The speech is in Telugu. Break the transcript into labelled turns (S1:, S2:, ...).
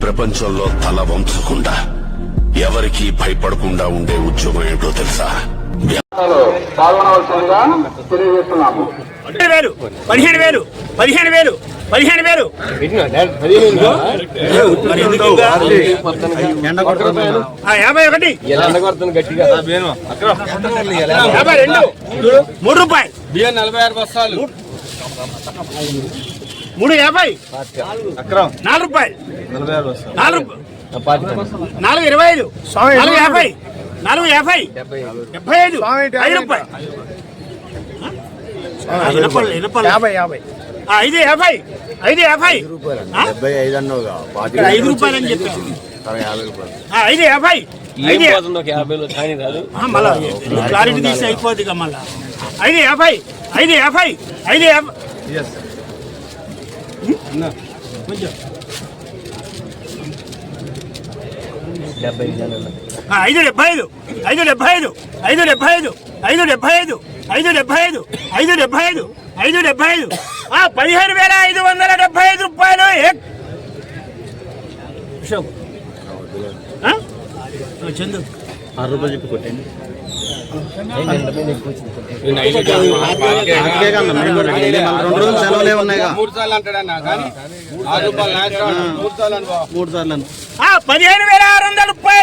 S1: ప్రపంచంలో తల వంచకుండా ఎవరికీ భయపడకుండా ఉండే ఉద్యోగం ఏంటో తెలుసా?
S2: పదిహేను వేలు పదిహేను వేలు పదిహేను వేలు వేలు. యాభై ఒకటి. యాభై రెండు. మూడు రూపాయలు.
S3: బియ్యం నలభై ఆరు బస్తాలు.
S2: మూడు యాభై. నాలుగు రూపాయలు. నాలుగు నాలుగు ఇరవై ఐదు. నాలుగు యాభై. నాలుగు యాభై. డెబ్బై ఐదు. ఐదు. రూపాయలు. వినపడలే. ఆ, ఐదు యాభై. ఐదు యాభై. ఐదు రూపాయలు అని చెప్పారు. ఆ, ఐదు యాభై. ఐదు క్లారిటీ తీసి అయిపోద్ది మళ్ళా. ఐదు యాభై. ఐదు యాభై. ఐదు యాభై. ఐదు డెబ్బై ఐదు. ఐదు డెబ్బై ఐదు. ఐదు డెబ్బై ఐదు. ఐదు డెబ్బై ఐదు. ఐదు డెబ్బై ఐదు. ఐదు డెబ్బై ఐదు. ఐదు డెబ్బై ఐదు. పదిహేను వేల ఐదు వందల డెబ్బై ఐదు రూపాయలు ఏ- అశోక్. ఆ? ఆ, చందు.
S3: మూడు సార్లు మూడు సార్లు
S2: పదిహేను వేల ఆరు వందల రూపాయలు